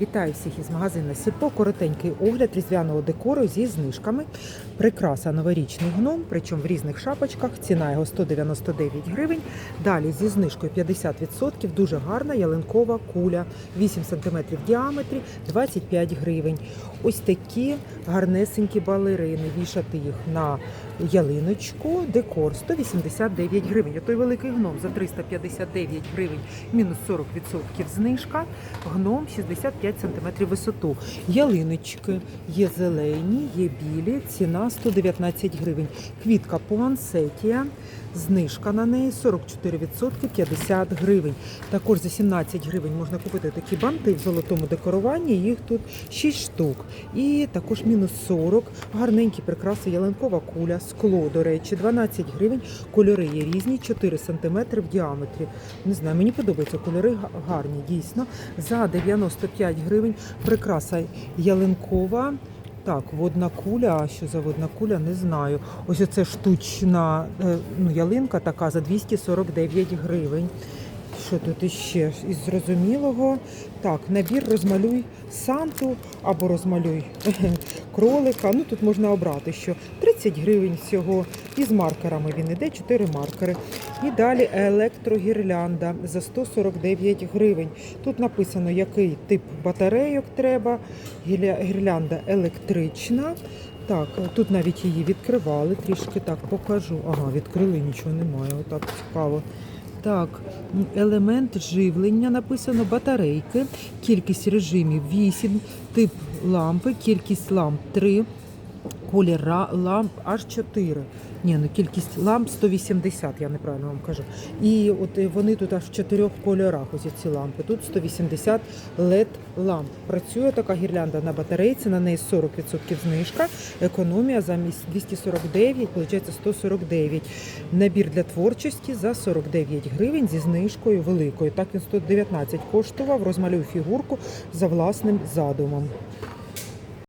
Вітаю всіх із магазину Сільпо. Коротенький огляд різдвяного декору зі знижками. Прикраса новорічний гном, причому в різних шапочках. Ціна його 199 гривень. Далі зі знижкою 50%. Дуже гарна ялинкова куля, 8 см в діаметрі, 25 гривень. Ось такі гарнесенькі балерини. Вішати їх на ялиночку. Декор 189 гривень. Той великий гном за 359 гривень, мінус 40% знижка. Гном 65 см висоту. Ялиночки є зелені, є білі. Ціна 119 гривень. Квітка Пуансетія. Знижка на неї 44%, 50 гривень. Також за 17 гривень можна купити такі банти в золотому декоруванні. Їх тут 6 штук. І також мінус 40. Гарненькі прикраси, ялинкова куля, скло, до речі, 12 гривень. Кольори є різні, 4 см в діаметрі. Не знаю, мені подобаються кольори гарні, дійсно. За 95 гривень прикраса ялинкова. Так, водна куля, а що за водна куля, не знаю. Ось оце штучна е, ну, ялинка така за 249 гривень. Що тут іще із зрозумілого? Так, набір розмалюй Санту або розмалюй кролика. Ну тут можна обрати, що 30 гривень всього. І з маркерами він іде, 4 маркери. І далі електрогірлянда за 149 гривень. Тут написано, який тип батарейок треба. Гірлянда електрична. Так, тут навіть її відкривали, трішки так покажу. Ага, відкрили, нічого немає. Отак цікаво. Так, елемент живлення написано батарейки, кількість режимів 8, тип лампи, кількість ламп 3, колір ламп аж 4. Ні, ну кількість ламп 180, я неправильно вам кажу. І от е, вони тут аж в чотирьох кольорах, ось ці лампи. Тут 180 LED ламп. Працює така гірлянда на батарейці, на неї 40% знижка. Економія замість 249, виходить 149. Набір для творчості за 49 гривень зі знижкою великою. Так він 119 коштував. Розмалюй фігурку за власним задумом.